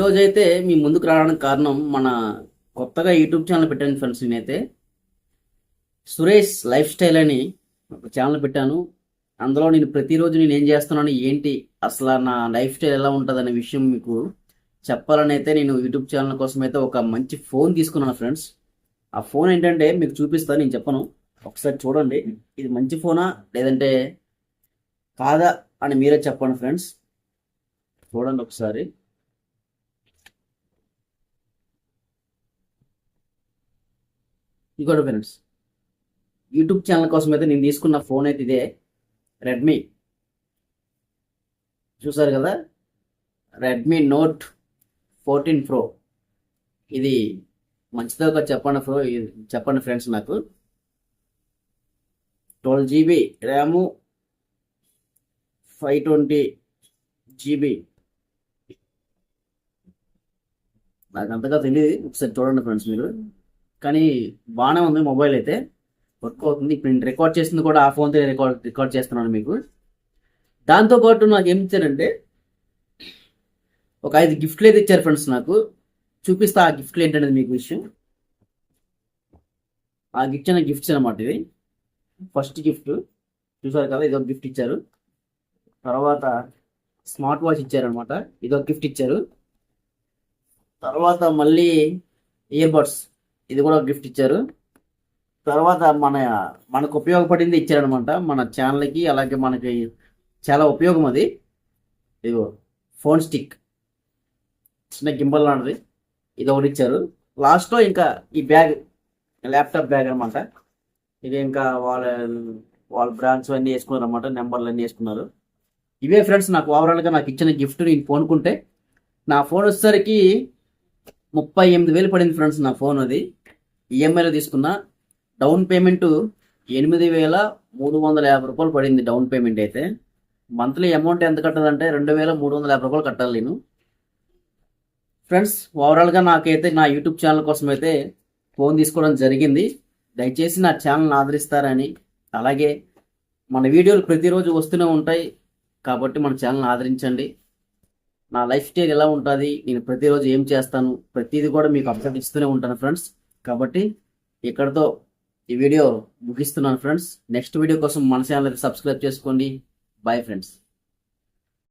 ఈరోజైతే మీ ముందుకు రావడానికి కారణం మన కొత్తగా యూట్యూబ్ ఛానల్ పెట్టాను ఫ్రెండ్స్ నేనైతే సురేష్ లైఫ్ స్టైల్ అని ఒక ఛానల్ పెట్టాను. అందులో నేను ప్రతిరోజు నేను ఏం చేస్తున్నాను ఏంటి అసలు నా లైఫ్ స్టైల్ ఎలా ఉంటుంది అనే విషయం మీకు చెప్పాలని అయితే నేను యూట్యూబ్ ఛానల్ కోసం అయితే ఒక మంచి ఫోన్ తీసుకున్నాను ఫ్రెండ్స్. ఆ ఫోన్ ఏంటంటే మీకు చూపిస్తాను నేను చెప్పను. ఒకసారి చూడండి. ఇది మంచి ఫోనా లేదంటే కాదా అని మీరే చెప్పండి ఫ్రెండ్స్. చూడండి ఒకసారి. ఇంకోటి ఫ్రెండ్స్ యూట్యూబ్ ఛానల్ కోసం అయితే నేను తీసుకున్న ఫోన్ అయితే ఇదే. రెడ్మీ చూసారు కదా? రెడ్మీ నోట్ ఫోర్టీన్ ప్రో ఇది మంచిదో ఒక చెప్పండి ప్రో చెప్పండి ఫ్రెండ్స్ నాకు. Twelve GB RAM five twenty GB నాకు అంతగా తెలియదు ఒకసారి చూడండి ఫ్రెండ్స్ మీరు. కానీ బాగానే ఉంది మొబైల్ అయితే. వర్క్ అవుతుంది. ఇప్పుడు నేను రికార్డ్ చేసింది కూడా ఆ ఫోన్తో రికార్డ్ రికార్డ్ చేస్తున్నాను మీకు. దాంతోపాటు నాకు ఏం ఇచ్చారంటే ఒక ఐదు గిఫ్ట్లు అయితే ఇచ్చారు ఫ్రెండ్స్ నాకు. చూపిస్తా ఆ గిఫ్ట్లు ఏంటనేది మీకు విషయం. ఆ ఇచ్చిన గిఫ్ట్స్ అనమాట ఇది. ఫస్ట్ గిఫ్ట్ చూసారు కదా ఇదొక గిఫ్ట్ ఇచ్చారు. తర్వాత స్మార్ట్ వాచ్ ఇచ్చారనమాట ఇదొక గిఫ్ట్ ఇచ్చారు. తర్వాత మళ్ళీ ఇయర్ బడ్స్ ఇది కూడా గిఫ్ట్ ఇచ్చారు. తర్వాత మన మనకు ఉపయోగపడింది ఇచ్చారనమాట మన ఛానల్కి అలాగే మనకి చాలా ఉపయోగం అది. ఇదిగో ఫోన్ స్టిక్. చిన్న గింబల్ లాంటిది. ఇది ఒకటి ఇచ్చారు. లాస్ట్లో ఇంకా ఈ బ్యాగ్ ల్యాప్టాప్ బ్యాగ్ అనమాట ఇది ఇంకా వాళ్ళ వాళ్ళ బ్రాండ్స్ అన్నీ వేసుకున్నారు అనమాట నెంబర్లు అన్నీ వేసుకున్నారు. ఇవే ఫ్రెండ్స్ నాకు ఓవరాల్గా నాకు ఇచ్చిన గిఫ్ట్ నేను ఫోన్ నా ఫోన్ వచ్చేసరికి ముప్పై ఎనిమిది వేలు పడింది ఫ్రెండ్స్ నా ఫోన్ అది. ఈఎంఐలో తీసుకున్నా డౌన్ పేమెంట్ ఎనిమిది వేల మూడు వందల యాభై రూపాయలు పడింది డౌన్ పేమెంట్ అయితే. మంత్లీ అమౌంట్ ఎంత కట్టాలంటే రెండు వేల మూడు వందల యాభై రూపాయలు కట్టాలి నేను. ఫ్రెండ్స్ ఓవరాల్గా నాకైతే నా యూట్యూబ్ ఛానల్ కోసం అయితే ఫోన్ తీసుకోవడం జరిగింది. దయచేసి నా ఛానల్ని ఆదరిస్తారని అలాగే మన వీడియోలు ప్రతిరోజు వస్తూనే ఉంటాయి. కాబట్టి మన ఛానల్ని ఆదరించండి. నా లైఫ్ స్టైల్ ఎలా ఉంటుంది? నేను ప్రతిరోజు ఏం చేస్తాను? ప్రతిదీ కూడా మీకు అప్డేట్ ఇస్తూనే ఉంటాను ఫ్రెండ్స్ కాబట్టి ఇక్కడతో ఈ వీడియో ముగిస్తున్నాను ఫ్రెండ్స్. నెక్స్ట్ వీడియో కోసం మన ఛానల్కి సబ్స్క్రైబ్ చేసుకోండి. Bye friends